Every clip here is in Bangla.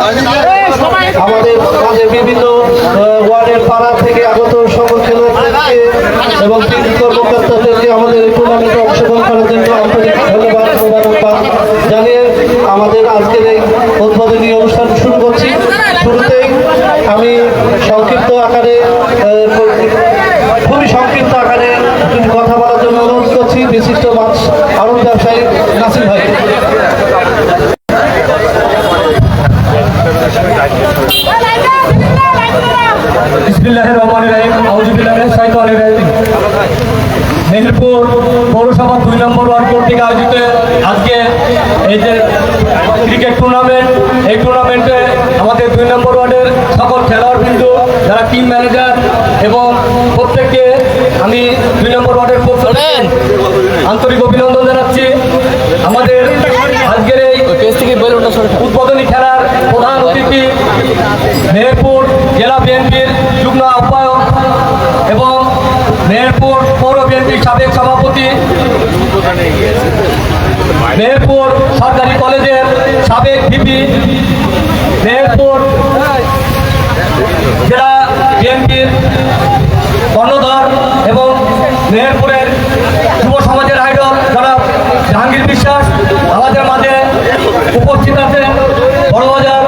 আমাদের মাঝে বিভিন্ন ওয়ার্ডের পাড়া থেকে আগত সকল খেলোয়াড়কে এবং কর্মকর্তাদেরকে আমাদের এই টুর্নামেন্টে অংশগ্রহণ করার জন্য আন্তরিক ধন্যবাদ মোবারকবাদ জানিয়ে আমাদের আজকের এই উদ্বোধনী অনুষ্ঠান শুরু করছি শুরুতেই আমি সংক্ষিপ্ত আকারে আহ, খুবই সংক্ষিপ্ত আকারে কিছু কথা বলার জন্য অনুরোধ করছি বিশিষ্ট মাছ আড়ত ব্যবসায়ী নাসির ভাই বিসমিল্লাহির রহমানির রহিম আউযু বিল্লাহি মিনাশ শাইতানির রাজিম মেহেরপুর পৌরসভা দুই নম্বর ওয়ার্ড কর্তৃক আয়োজিত আজকে এই যে ক্রিকেট টুর্নামেন্ট এই টুর্নামেন্টে আমাদের দুই নম্বর ওয়ার্ডের সকল খেলোয়াড় বিন্দু যারা টিম ম্যানেজার এবং প্রত্যেককে আমি দুই নম্বর ওয়ার্ডের থেকে আন্তরিক অভিনন্দন জানাচ্ছি। আমাদের আজকের এই উদ্বোধনী খেলার প্রধান অতিথি মেহেরপুর জেলা বিএনপির যুগ্ম আহ্বায়ক এবং মেহেরপুর পৌর বিএনপির সাবেক সভাপতি, মেহেরপুর সরকারি কলেজের সাবেক ভিপি, মেহেরপুর জেলা বিএনপির কর্ণধর এবং মেহেরপুরের যুব সমাজের আইডল যারা জাহাঙ্গীর বিশ্বাস, আমাদের মাঝে উপস্থিত আছেন বড়বাজার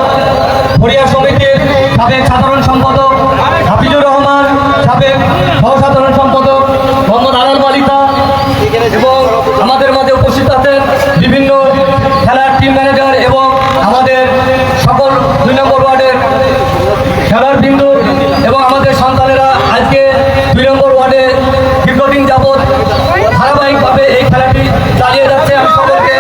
ফরিয়া সমিতির সাবেক সাধারণ সম্পাদক হাফিজুর রহমান সাবেক সহসাধারণ সম্পাদক মোহাম্মদ আলাল মালিকা এবং আমাদের মাঝে উপস্থিত আছেন বিভিন্ন খেলার টিম ম্যানেজার এবং আমাদের সকল দুই নম্বর ওয়ার্ডের খেলার বিন্দু এবং আমাদের সন্তানেরা আজকে দুই নম্বর ওয়ার্ডে দীর্ঘদিন যাবৎ ধারাবাহিকভাবে এই খেলাটি চালিয়ে যাচ্ছে আমি সকলকে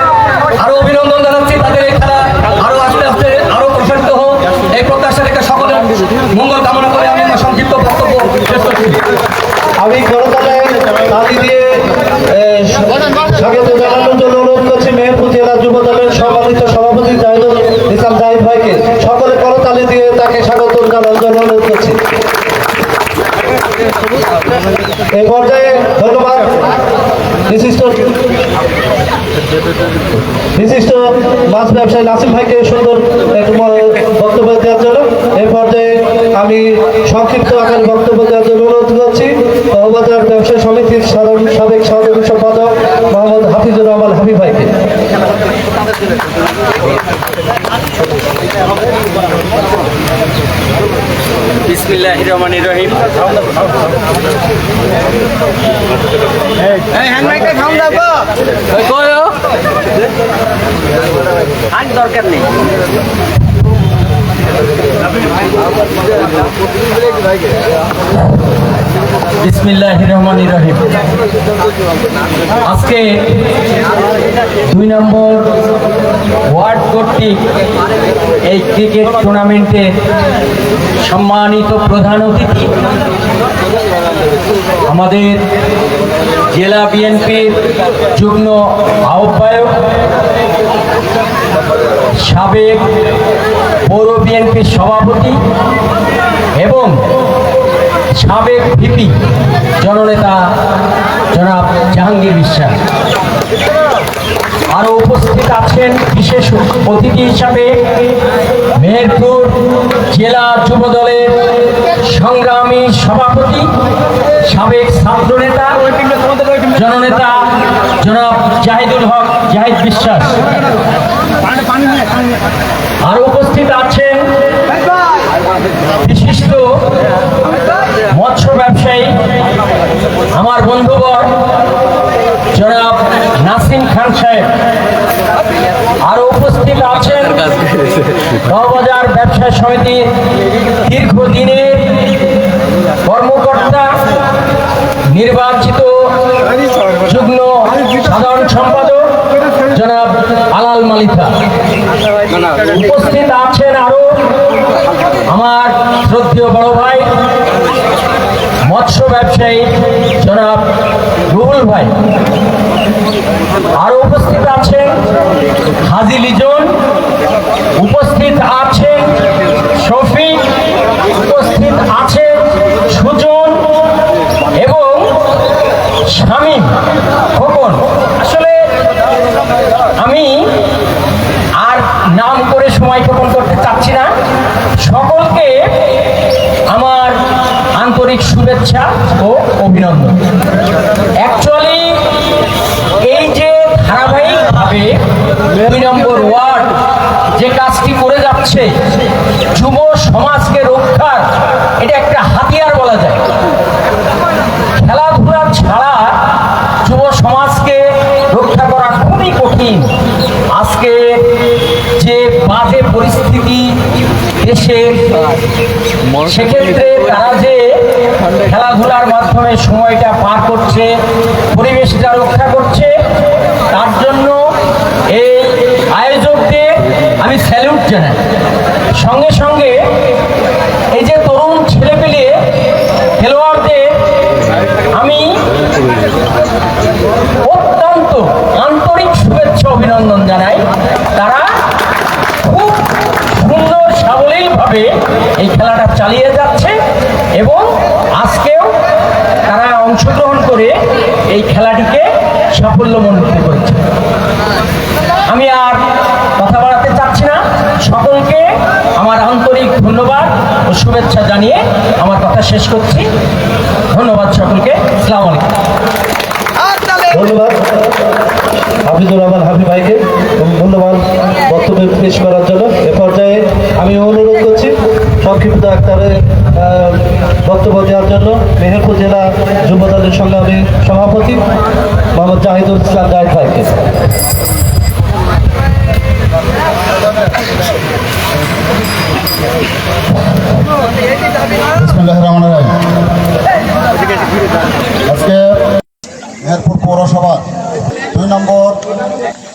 আরও অভিনন্দন জানাচ্ছি তাদের এই খেলা আরও আস্তে আস্তে আরও প্রসারিত হোক এই প্রত্যাশা রেখে সকলের মঙ্গল কামনা করে আমি আমার সংক্ষিপ্ত বক্তব্য শেষ করছি আমি করতালে তালি দিয়ে এ, স্বাগত জানানোর জন্য অনুরোধ করছি মেহেরপুর জেলা যুব দলের সম্মানিত সভাপতি জাহিদুল ইসলাম জাহিদ ভাইকে সকলে করতালি দিয়ে তাকে স্বাগত করছি। এই পর্যায়ে ধন্যবাদ। বিশিষ্ট বিশিষ্ট মাছ ব্যবসায়ী নাসিম ভাইকে সুন্দর একটু বক্তব্য দেওয়ার জন্য। এই পর্যায়ে আমি সংক্ষিপ্ত আকারে বক্তব্য দেওয়ার জন্য অনুরোধ করছি। ব্যবসায়ী সমিতির সাধারণ সাবেক সাধারণ সম্পাদক মোহাম্মদ হাফিজুর রহমান হাবিব ভাইকে। বিসমিল্লাহ রহমান রহিম। আর দরকার নেই। বিসমিল্লাহ রহমান রহিম। আজকে দুই নম্বর ওয়ার্ড কর্তৃক এই ক্রিকেট টুর্নামেন্টের সম্মানিত প্রধান অতিথি আমাদের জেলা বিএনপির যুগ্ম আহ্বায়ক, সাবেক পৌর বিএনপির সভাপতি এবং সাবেক ভিপি জননেতা জনাব জাহাঙ্গীর বিশ্বাস। আরও উপস্থিত আছেন বিশেষ অতিথি হিসাবে মেহেরপুর জেলা যুব দলের সংগ্রামী সভাপতি, সাবেক ছাত্রনেতা, জননেতা জনাব জাহিদুল হক জাহিদ বিশ্বাস। আরও উপস্থিত আছেন বিশিষ্ট আমার বন্ধুবর জনাব নাসিম খান সাহেব, আরও উপস্থিত আছেন। নবাজার ব্যবসা সমিতির দীর্ঘদিনের কর্মকর্তা, নির্বাচিত যুগ্ম সাধারণ সম্পাদক, জনাব আলাল মালিকা উপস্থিত আছেন আরও আমার শ্রদ্ধেয় বড় ভাই মৎস্য ব্যবসায়ী জনাব রুহুল ভাই। আরও উপস্থিত আছেন হাজি লিজন, উপস্থিত আছেন শফিক, উপস্থিত আছেন সুজন এবং স্বামী খোকন। আসলে আমি আর নাম করে সময় ক্ষেপণ শুভেচ্ছা ও অভিনন্দন। অ্যাকচুয়ালি এই যে ধারাবাহিকভাবে দুই নম্বর ওয়ার্ড যে কাজটি করে যাচ্ছে, যুব সমাজকে রক্ষার, এটা একটা হাতিয়ার বলা যায়। খেলাধুলা ছাড়া যুব সমাজকে রক্ষা করা খুবই কঠিন। আজকে যে বাজে পরিস্থিতি দেশের সেক্ষেত্রে তারা যে খেলাধুলার মাধ্যমে সময়টা পার করছে, পরিবেশটা রক্ষা করছে। তার জন্য এই আয়োজকদের আমি স্যালুট জানাই। সঙ্গে সঙ্গে এই যে তরুণ ছেলেপেলে খেলোয়াড়দের আমি অত্যন্ত আন্তরিক শুভেচ্ছা, অভিনন্দন জানাই। তারা খুব সুন্দর সাবলীলভাবে এই খেলাটা চালিয়ে যাচ্ছে এবং আজকেও তারা অংশগ্রহণ করে এই খেলাটিকে সাফল্য সাফল্যমণ্ডিত করেছে। আমি আর কথা বাড়াতে চাচ্ছি না। সকলকে আমার আন্তরিক ধন্যবাদ ও শুভেচ্ছা জানিয়ে আমার কথা শেষ করছি। ধন্যবাদ সকলকে। আলাইকুম। ধন্যবাদ। হাফিজুর রহমান হাফি ভাইকে ধন্যবাদ বক্তব্য পেশ করার জন্য। এ পর্যায়ে আমি অনুরোধ করছি সংক্ষিপ্ত আহ, বক্তব্য দেওয়ার জন্য মেহেরপুর জেলা যুব সংগ্রামী সভাপতি মোহাম্মদ জাহিদুল ইসলাম জাহিদ ভাইকে। মেহেরপুর পৌরসভা দুই নম্বর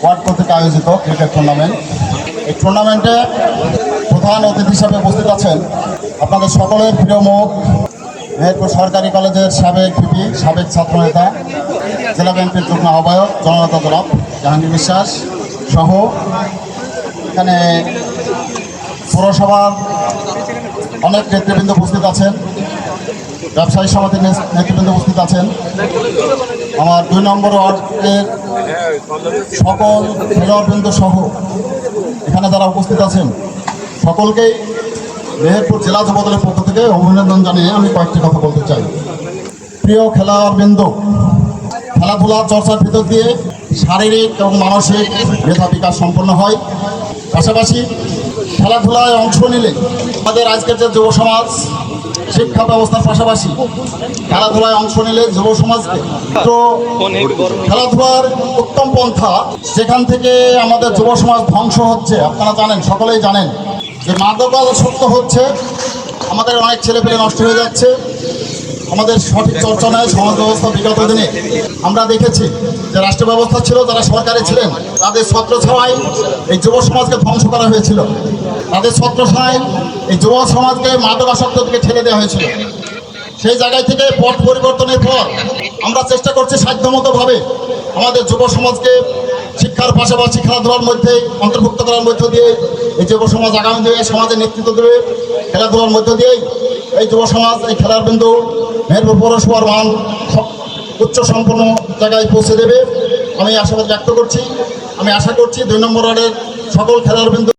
ওয়ার্ড কর্তৃক আয়োজিত ক্রিকেট টুর্নামেন্ট এই টুর্নামেন্টে প্রধান অতিথি হিসাবে উপস্থিত আছেন আপনাদের সকলের প্রিয় মুখ মেহেরপুর সরকারি কলেজের সাবেক ভিপি, সাবেক ছাত্রনেতা, জেলা ব্যাংকের যুগ্ম আহ্বায়ক, জননেতা জনাব জাহাঙ্গীর বিশ্বাস সহ এখানে পৌরসভার অনেক নেতৃবৃন্দ উপস্থিত আছেন, ব্যবসায়ী সমিতির নেতৃবৃন্দ উপস্থিত আছেন। আমার দুই নম্বর ওয়ার্ডের সকল খেলোয়াড়বৃন্দ সহ এখানে যারা উপস্থিত আছেন, সকলকেই মেহেরপুর জেলা যুবদলের পক্ষ থেকে অভিনন্দন জানিয়ে আমি কয়েকটি কথা বলতে চাই। প্রিয় খেলোয়াড়বৃন্দ খেলাধুলা চর্চার ভিতর দিয়ে শারীরিক এবং মানসিক মেধা বিকাশ সম্পন্ন হয়। পাশাপাশি খেলাধুলায় অংশ নিলে আমাদের আজকের যে যুব সমাজ, শিক্ষা ব্যবস্থার পাশাপাশি খেলাধুলায় অংশ নিলে যুব সমাজকে তো খেলাধুলার উত্তম পন্থা যেখান থেকে আমাদের যুব সমাজ ধ্বংস হচ্ছে, আপনারা জানেন, সকলেই জানেন। যে মাদকাসক্ত হচ্ছে, আমাদের অনেক ছেলেপেলে নষ্ট হয়ে যাচ্ছে। আমাদের সঠিক চর্চা নেয় সমাজ ব্যবস্থা বিগত দিনে। আমরা দেখেছি যে রাষ্ট্র ব্যবস্থা ছিল, যারা সরকারে ছিলেন, তাদের ছত্র ছাওয়াই এই যুব সমাজকে ধ্বংস করা হয়েছিল। তাদের ছত্র ছায় এই যুব সমাজকে মাদকাসক্ত দিকে ঠেলে দেওয়া হয়েছিল। সেই জায়গায় থেকে পথ পরিবর্তনের পর আমরা চেষ্টা করছি সাধ্যমতোভাবে আমাদের যুব সমাজকে শিক্ষার পাশাপাশি খেলাধুলার মধ্যে, অন্তর্ভুক্ত করার মধ্য দিয়ে এই যুব সমাজ আগামী দিনে সমাজে নেতৃত্ব দেবে। খেলাধুলার মধ্য দিয়েই এই যুব সমাজ, এই খেলার বিন্দু মেহেরপুর পৌরসভার মান উচ্চ সম্পন্ন জায়গায় পৌঁছে দেবে। আমি আশাবাদ ব্যক্ত করছি। আমি আশা করছি দুই নম্বর ওয়ার্ডের সকল খেলার বিন্দু